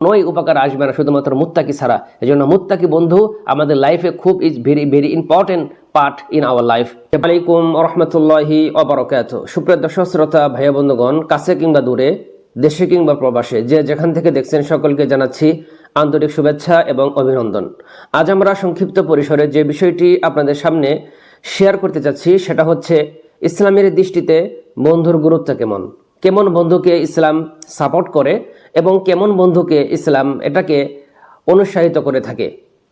নয় উপকার আসবে না, শুধুমাত্র মুত্তাকি ছাড়া। এই জন্য মুত্তাকি বন্ধু, আমাদের লাইফে খুব is very very important part in our life আলাইকুম রহমতুল্লাহি অবরকাত সুপ্রিয় দর্শক, শ্রোতা, ভাইয়া, বন্ধুগণ, কাছে কিংবা দূরে, দেশে কিংবা প্রবাসে, যে যেখান থেকে দেখছেন সকলকে জানাচ্ছি আন্তরিক শুভেচ্ছা এবং অভিনন্দন। আজ আমরা সংক্ষিপ্ত পরিসরে যে বিষয়টি আপনাদের সামনে শেয়ার করতে চাচ্ছি সেটা হচ্ছে ইসলামের দৃষ্টিতে বন্ধুর গুরুত্ব কেমন? কেমন বন্ধুকে ইসলাম সাপোর্ট করে? এবং কেমন বন্ধুকে ইসলাম এটাকে অনুৎসাহিত করে থাকে?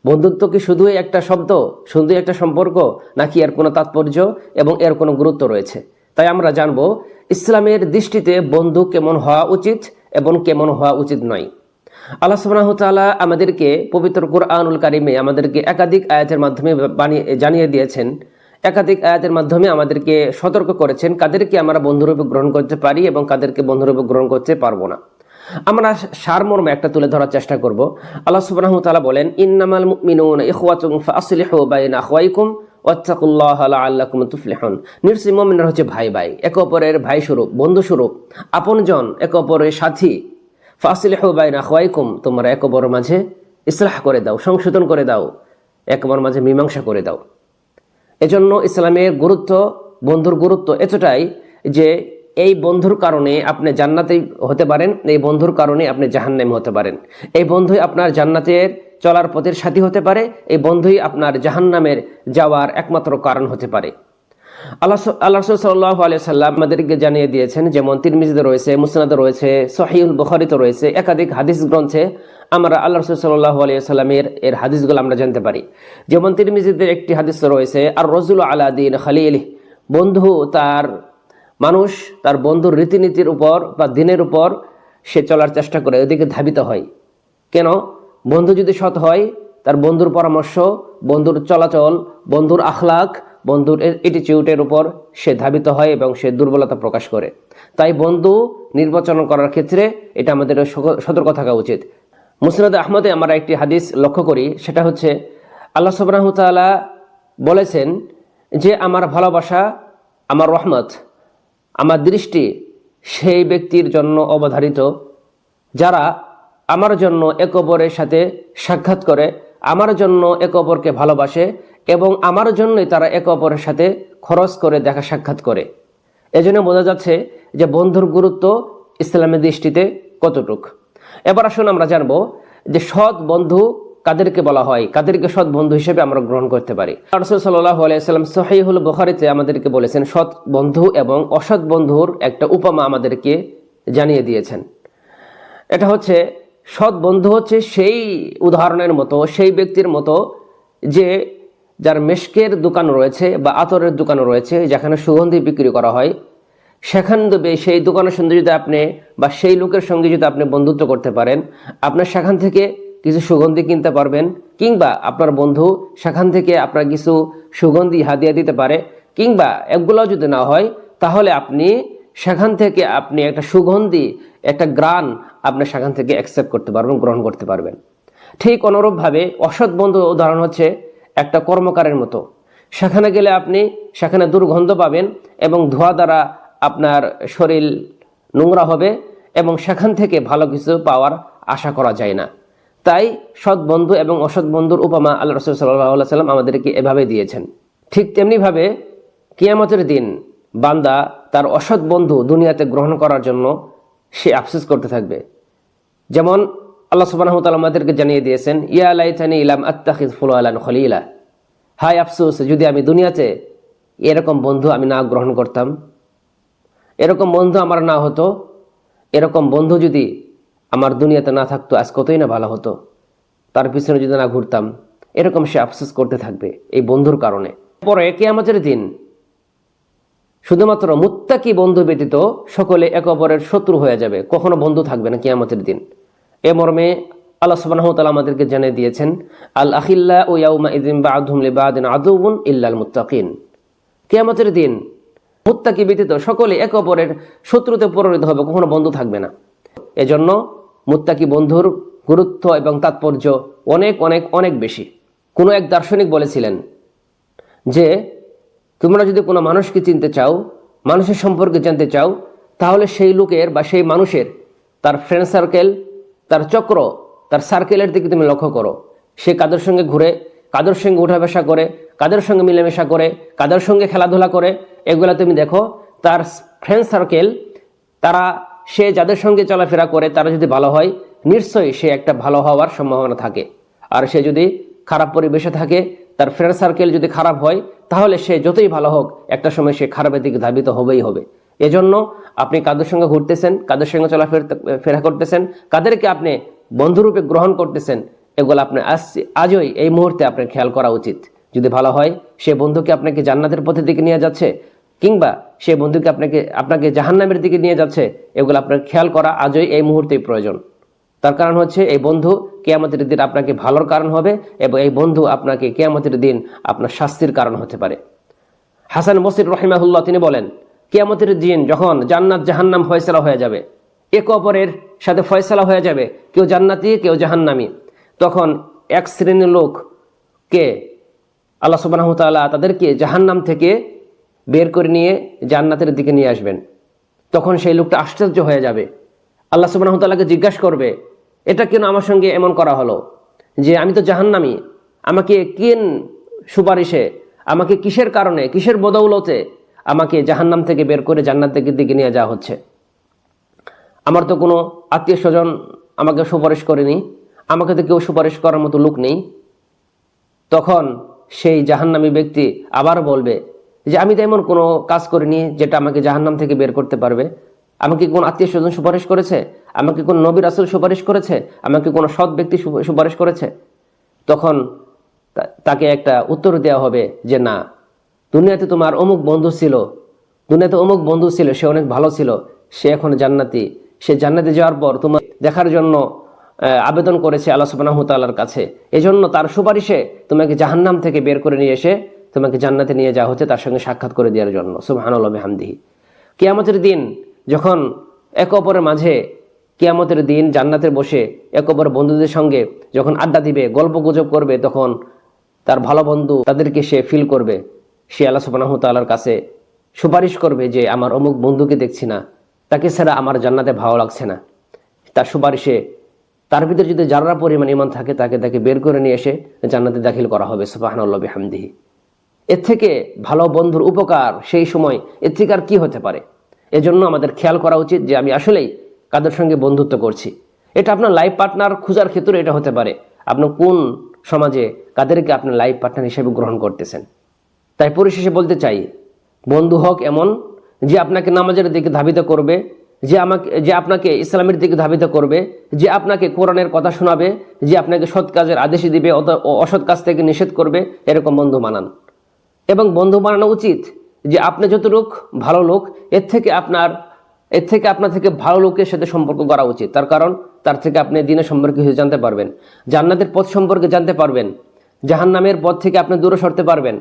বন্ধুত্ব কি শুধুই একটা শব্দ, শুধুই একটা সম্পর্ক, নাকি এর কোনো তাৎপর্য এবং এর কোনো গুরুত্ব রয়েছে? তাই আমরা জানব, ইসলামের দৃষ্টিতে বন্ধু কেমন হওয়া উচিত এবং কেমন হওয়া উচিত নয়। আল্লাহ সুবহানাহু তাআলা আমাদেরকে পবিত্র কুরআনুল কারিমে আমাদেরকে একাধিক আয়াতের মাধ্যমে বানিয়ে, জানিয়ে দিয়েছেন। একাধিক আয়াতের মাধ্যমে আমাদেরকে সতর্ক করেছেন, কাদেরকে আমরা বন্ধুরূপে গ্রহণ করতে পারি এবং কাদেরকে বন্ধুরূপে গ্রহণ করতে পারব না। আমরা সারমর্ম একটা তুলে ধরার চেষ্টা করব। আল্লাহ সুবহানাহু তাআলা বলেন, ইন্নামাল মুমিনুনা ইখওয়াতুন ফাসলিহু বাইনা আখওয়াইকুম ওয়াত্তাকুল্লাহ লাআল্লাকুম তুফলিহুন। নিশ্চয়ই মুমিনরা হচ্ছে ভাই ভাই, একে অপরের ভাই স্বরূপ, বন্ধু স্বরূপ, আপনজন, একে অপরের সাথী। ফাসলিহু বাইনা আখওয়াইকুম, তোমরা একে অপরের মাঝে ইসলাহ করে দাও, সংশোধন করে দাও, একে অপরের মাঝে মীমাংসা করে দাও। এজন্য ইসলামের গুরুত্ব, বন্ধুর গুরুত্ব এতটাই যে এই বন্ধুর কারণে আপনি জান্নাতে হতে পারেন, এই বন্ধুর কারণে আপনি জাহান্নামে হতে পারেন। এই বন্ধুই আপনার জান্নাতের চলার পথের সাথী হতে পারে, এই বন্ধুই আপনার জাহান্নামের যাওয়ার একমাত্র কারণ হতে পারে। আল্লাহ আল্লাহ সাল্লাহ আলিয়া সাল্লাম আমাদেরকে জানিয়ে দিয়েছেন, যেমন তিরমিজিতে রয়েছে, মুসনাদে রয়েছে সহিউল বখারিতে রয়েছে, একাধিক হাদিস গ্রন্থে আমরা আল্লাহ রসুল সাল্লাহ আলিয়া সাল্লামের এর হাদিসগুলো আমরা জানতে পারি। যেমন তিরমিজিদের একটি হাদিস রয়েছে, আর রজুল আলাদিন খালিল বন্ধু তার মানুষ তার বন্ধুর রীতিনীতির উপর বা দিনের উপর সে চলার চেষ্টা করে, ওদিকে ধাবিত হয়। কেন? বন্ধু যদি সৎ হয়, তার বন্ধুর পরামর্শ, বন্ধুর চলাচল, বন্ধুর আখলাক বন্ধুর এটিচিউটের উপর সে ধাবিত হয় এবং সে দুর্বলতা প্রকাশ করে। তাই বন্ধু নির্বাচন করার ক্ষেত্রে এটা আমাদের সতর্ক থাকা উচিত। মুসনাদ আহমদে আমরা একটি হাদিস লক্ষ্য করি, সেটা হচ্ছে, আল্লাহ সবরাহতালা বলেছেন যে, আমার ভালোবাসা, আমার রহমত আমার দৃষ্টি সেই ব্যক্তির জন্য অবধারিত, যারা আমার জন্য এক অপরের সাথে সাক্ষাৎ করে, আমার জন্য এক অপরকে ভালোবাসে এবং আমার জন্যই তারা এক অপরের সাথে খরচ করে দেখা সাক্ষাৎ করে। এজন্য বোঝা যাচ্ছে যে বন্ধুর গুরুত্ব ইসলামের দৃষ্টিতে কতটুক। এবার আসুন আমরা জানব যে সৎ বন্ধু কাদেরকে বলা হয়, কাদেরকে সৎ বন্ধু হিসেবে আমরা গ্রহণ করতে পারি। রসুল সাল্লাহ আলাইসাল্লাম সহিহুল বখারিতে আমাদেরকে বলেছেন, সৎ বন্ধু এবং অসৎ বন্ধুর একটা উপমা আমাদেরকে জানিয়ে দিয়েছেন। এটা হচ্ছে, সৎ বন্ধু হচ্ছে সেই উদাহরণের মতো, সেই ব্যক্তির মতো যে যার মেশকের দোকান রয়েছে বা আতরের দোকান রয়েছে, যেখানে সুগন্ধি বিক্রি করা হয়, সেখান থেকে সেই দোকানের সঙ্গে যদি আপনি বা সেই লোকের সঙ্গে যদি আপনি বন্ধুত্ব করতে পারেন, আপনার সেখান থেকে কিছু সুগন্ধি কিনতে পারবেন, কিংবা আপনার বন্ধু সেখান থেকে আপনার কিছু সুগন্ধি হাদিয়া দিতে পারে, কিংবা এগুলো যদি না হয়, তাহলে আপনি সেখান থেকে আপনি একটা সুগন্ধি, একটা গ্রান আপনি সেখান থেকে অ্যাকসেপ্ট করতে পারবেন, গ্রহণ করতে পারবেন। ঠিক অনুরূপভাবে অসৎ বন্ধু উদাহরণ হচ্ছে একটা কর্মকারের মতো। সেখানে গেলে আপনি সেখানে দুর্গন্ধ পাবেন এবং ধোয়া দ্বারা আপনার শরীর নোংরা হবে এবং সেখান থেকে ভালো কিছু পাওয়ার আশা করা যায় না। তাই সৎ বন্ধু এবং অসৎ বন্ধুর উপমা আল্লাহ রসুল সাল্লাহ সাল্লাম আমাদেরকে এভাবে দিয়েছেন। ঠিক তেমনিভাবে কিয়ামতের দিন বান্দা তার অসৎ বন্ধু দুনিয়াতে গ্রহণ করার জন্য সে আফসোস করতে থাকবে। যেমন আল্লাহ সুবাহ আমাদেরকে জানিয়ে দিয়েছেন, ইয়া আলাইতানি ইলাম আত্তাখিদ ফুল আলান খলিলা। হাই আফসোস, যদি আমি দুনিয়াতে এরকম বন্ধু আমি না গ্রহণ করতাম, এরকম বন্ধু আমার না হতো, এরকম বন্ধু যদি আমার দুনিয়াতে না থাকতো, আজ কতই না ভালো হতো। তার পিছনে যদি না ঘুরতাম, এরকম সে আফসোস করতে থাকবে এই বন্ধুর কারণে। পরে আমাদের দিন, শুধুমাত্র মুত্তাকি বন্ধু ব্যতীত সকলে এক অপরের শত্রু হয়ে যাবে। কখনো বন্ধু থাকবে না কিয়ামতের দিন। এ মর্মে আল্লাহ সুবাহ তালা আমাদেরকে জানিয়ে দিয়েছেন, আল আখিল্লা ও ইয়াউমা ইদিন বা আদহুমলে বাদিন আদৌবুন ইল্লাল মুত্তাকিন। কেয়ামতের দিন, মুত্তাকি ব্যতীত সকলে এক অপরের শত্রুতে পরিণত হবে, কখনো বন্ধু থাকবে না। এজন্য মুত্তাকি বন্ধুর গুরুত্ব এবং তাৎপর্য অনেক অনেক অনেক বেশি। কোনো এক দার্শনিক বলেছিলেন যে, তোমরা যদি কোনো মানুষকে চিনতে চাও, মানুষের সম্পর্কে জানতে চাও, তাহলে সেই লোকের বা সেই মানুষের তার ফ্রেন্ড সার্কেল তার চক্র, তার সার্কেলের দিকে তুমি লক্ষ্য করো। সে কাদের সঙ্গে ঘুরে, কাদের সঙ্গে উঠা করে, কাদের সঙ্গে মিলেমিশা করে, কাদের সঙ্গে খেলাধুলা করে, এগুলা তুমি দেখো, তার ফ্রেন্ড সার্কেল তারা সে যাদের সঙ্গে চলাফেরা করে, তারা যদি ভালো হয়, নিশ্চয়ই সে একটা ভালো হওয়ার সম্ভাবনা থাকে। আর সে যদি খারাপ পরিবেশে থাকে, তার ফ্রেন্ড সার্কেল যদি খারাপ হয়, তাহলে সে যতই ভালো হোক, একটা সময় সে খারাপের দিকে ধাবিত হবেই হবে। এজন্য আপনি কাদের সঙ্গে ঘুরতেছেন, কাদের সঙ্গে চলাফেরা, ফেরা করতেছেন, কাদেরকে আপনি বন্ধুরূপে গ্রহণ করতেছেন, এগুলো আপনি আজ, আজই এই মুহূর্তে আপনার খেয়াল করা উচিত। যদি ভালো হয়, সে বন্ধুকে আপনাকে জান্নাতের পথের দিকে নিয়ে যাচ্ছে কিংবা সে বন্ধুকে আপনাকে আপনাকে জাহান্নামের দিকে নিয়ে যাচ্ছে, এগুলো আপনার খেয়াল করা আজই এই মুহূর্তেই প্রয়োজন। তার কারণ হচ্ছে এই বন্ধু কেয়ামতের দিন আপনাকে ভালোর কারণ হবে এবং এই বন্ধু আপনাকে কেয়ামতের দিন আপনার শাস্তির কারণ হতে পারে। হাসান মসির রহিমাহুল্লাহ তিনি বলেন, কেয়ামতের দিন যখন জান্নাত জাহান্নাম ফয়সলা হয়ে যাবে, একে অপরের সাথে ফয়সলা হয়ে যাবে, কেউ জান্নাতি, কেউ জাহান্নামি, তখন এক শ্রেণির লোককে আল্লাহ সুবাহ তাদেরকে জাহান্নাম থেকে বের করে নিয়ে জান্নাতের দিকে নিয়ে আসবেন। তখন সেই লোকটা আশ্চর্য হয়ে যাবে। আল্লাহ সুবাহ তাল্লাহকে জিজ্ঞাসা করবে, এটা কেন আমার সঙ্গে এমন করা হলো? যে আমি তো জাহান্নামি, আমাকে কেন সুপারিশে, আমাকে কিসের কারণে, কিসের বদৌলতে আমাকে জাহান্নাম থেকে বের করে জান্নাত থেকে দিকে নিয়ে যাওয়া হচ্ছে? আমার তো কোনো আত্মীয় স্বজন আমাকে সুপারিশ করেনি, আমাকে তো কেউ সুপারিশ করার মতো লোক নেই। তখন সেই জাহান্নামী ব্যক্তি আবার বলবে যে আমি তো এমন কোনো কাজ করিনি যেটা আমাকে জাহান্নাম থেকে বের করতে পারবে। আমাকে কোন আত্মীয় স্বজন সুপারিশ করেছে? আমাকে কোন নবীর আসল সুপারিশ করেছে? আমাকে কোনো সৎ ব্যক্তি সুপারিশ করেছে? তখন তাকে একটা উত্তর দেওয়া হবে যে না, দুনিয়াতে তোমার অমুক বন্ধু ছিল, দুনিয়াতে অমুক বন্ধু ছিল, সে অনেক ভালো ছিল, সে এখন জান্নাতি। সে জান্নাতে যাওয়ার পর তোমার দেখার জন্য আবেদন করেছে আল্লাহ তাআলার কাছে। এজন্য তার সুপারিশে তোমাকে জাহান্নাম থেকে বের করে নিয়ে এসে তোমাকে জান্নাতে নিয়ে যাওয়া হচ্ছে, তার সঙ্গে সাক্ষাৎ করে দেওয়ার জন্য। সুবহানাল্লাহ বিহামদিহি। কিয়ামতের দিন যখন একে অপরের মাঝে কিয়ামতের দিন জান্নাতের বসে একে অপর বন্ধুদের সঙ্গে যখন আড্ডা দিবে, গল্প গুজব করবে, তখন তার ভালো বন্ধু তাদেরকে সে ফিল করবে। সে আল্লাহ সুবহানাহু তাআলার কাছে সুপারিশ করবে যে, আমার অমুক বন্ধুকে দেখছি না। তাকে ছাড়া আমার জান্নাতে ভালো লাগছে না। তার সুপারিশে তার ভিতরে যদি যারা পরিমাণ ইমান থাকে, তাকে তাকে বের করে নিয়ে এসে জান্নাতে দাখিল করা হবে। সুবহানাল্লাহ বিহামদিহি। এর থেকে ভালো বন্ধুর উপকার সেই সময় এর থেকে আর কি হতে পারে? এজন্য আমাদের খেয়াল করা উচিত যে আমি আসলেই কাদের সঙ্গে বন্ধুত্ব করছি। এটা আপনার লাইফ পার্টনার খোঁজার ক্ষেত্রে এটা হতে পারে। আপনার কোন সমাজে কাদেরকে আপনার লাইফ পার্টনার হিসেবে গ্রহণ করতেছেন? তাই পরিশেষে বলতে চাই, বন্ধু হোক এমন যে আপনাকে নামাজের দিকে ধাবিত করবে, যে আমাকে, যে আপনাকে ইসলামের দিকে ধাবিত করবে, যে আপনাকে কোরআনের কথা শোনাবে, যে আপনাকে সৎ কাজের আদেশ দিবে অসৎ কাজ থেকে নিষেধ করবে, এরকম বন্ধু বানান। এবং বন্ধু বানানো উচিত যে আপনি যতটুক ভালো লোক, এর থেকে আপনার, এর থেকে আপনার থেকে ভালো লোকের সাথে সম্পর্ক করা উচিত। তার কারণ, তার থেকে আপনি দিনের সম্পর্কে কিছু জানতে পারবেন। জান্নাতের পথ সম্পর্কে জানতে পারবেন। জাহান্নামের পথ থেকে আপনি দূরে সরতে পারবেন।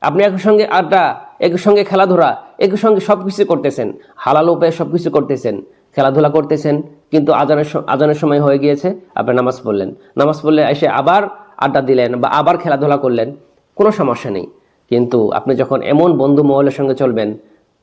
আপনি একই সঙ্গে আড্ডা, একই সঙ্গে খেলাধুলা, একই সঙ্গে সব কিছু করতেছেন। হালাল উপায়ে সব কিছু করতেছেন। খেলাধুলা করতেছেন, কিন্তু আজানের আজানের সময় হয়ে গিয়েছে, আপনি নামাজ পড়লেন। নামাজ পড়লে এসে আবার আড্ডা দিলেন বা আবার খেলাধুলা করলেন। কোনো সমস্যা নেই। কিন্তু আপনি যখন এমন বন্ধু মহলের সঙ্গে চলবেন,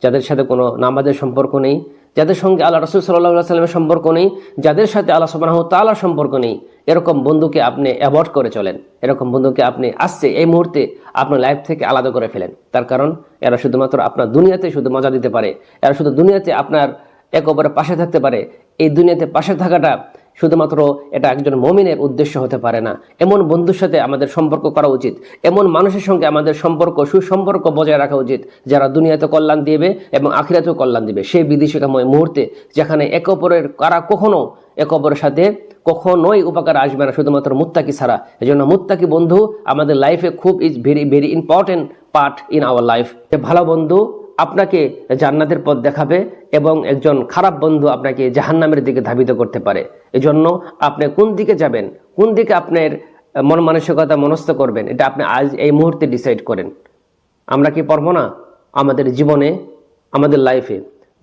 যাদের সাথে কোনো নামাজের সম্পর্ক নেই, যাদের সঙ্গে আল্লাহ রসুল সাল্লাহ সাল্লামের সম্পর্ক নেই, যাদের সাথে আল্লাহ সুবাহ তালার সম্পর্ক নেই, এরকম বন্ধুকে আপনি অ্যাভয়েড করে চলেন। এরকম বন্ধুকে আপনি আসছে এই মুহূর্তে আপনার লাইফ থেকে আলাদা করে ফেলেন। তার কারণ, এরা শুধুমাত্র আপনার দুনিয়াতে শুধু মজা দিতে পারে। এরা শুধু দুনিয়াতে আপনার এক অপরের পাশে থাকতে পারে। এই দুনিয়াতে পাশে থাকাটা শুধুমাত্র এটা একজন মমিনের উদ্দেশ্য হতে পারে না। এমন বন্ধুর সাথে আমাদের সম্পর্ক করা উচিত। এমন মানুষের সঙ্গে আমাদের সম্পর্ক, সুসম্পর্ক বজায় রাখা উচিত, যারা দুনিয়াতে কল্যাণ দিবে এবং আখিরাতেও কল্যাণ দিবে। সেই বিদেশিকাময় মুহূর্তে যেখানে একে অপরের, কারা কখনো একে অপরের সাথে কখনোই উপকার আসবে না, শুধুমাত্র মুত্তাকি ছাড়া। এজন্য মুত্তাকি বন্ধু আমাদের লাইফে খুব is very very important part in our life ভালো বন্ধু আপনাকে জান্নাতের পথ দেখাবে এবং একজন খারাপ বন্ধু আপনাকে জাহান্নামের দিকে ধাবিত করতে পারে। এজন্য আপনি কোন দিকে যাবেন, কোন দিকে আপনার মন মানসিকতা মনস্থ করবেন, এটা আপনি আজ এই মুহূর্তে ডিসাইড করেন। আমরা কি পারব না? আমাদের জীবনে, আমাদের লাইফে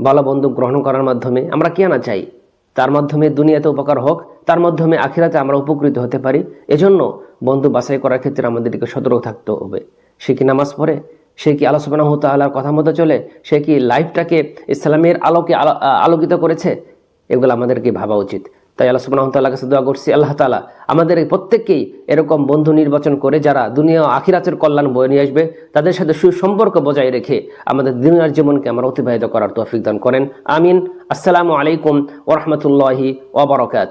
ভালো বন্ধু গ্রহণ করার মাধ্যমে আমরা কি আনা চাই? তার মাধ্যমে দুনিয়াতে উপকার হোক, তার মাধ্যমে আখিরাতে আমরা উপকৃত হতে পারি। এজন্য বন্ধু বাছাই করার ক্ষেত্রে আমাদেরকে সতর্ক থাকতে হবে। সে কি নামাজ পড়ে? সে কি আল্লাহ সুবহানাহু ওয়া কথা মতো চলে? সে কি লাইফটাকে ইসলামের আলোকে আলো- আলোকিত করেছে? এগুলো আমাদেরকে ভাবা উচিত। তাই আল্লাহ ওয়া তাআলার কাছে দোয়া করছি, আল্লাহ তাআলা আমাদের প্রত্যেককেই এরকম বন্ধু নির্বাচন করে, যারা দুনিয়া আখিরাতের কল্যাণ বয়ে নিয়ে আসবে, তাদের সাথে সুসম্পর্ক বজায় রেখে আমাদের দুনিয়ার জীবনকে আমরা অতিবাহিত করার তৌফিক দান করেন। আমিন। আসসালামু আলাইকুম ওয়া রাহমাতুল্লাহি ওয়া বারাকাতুহু।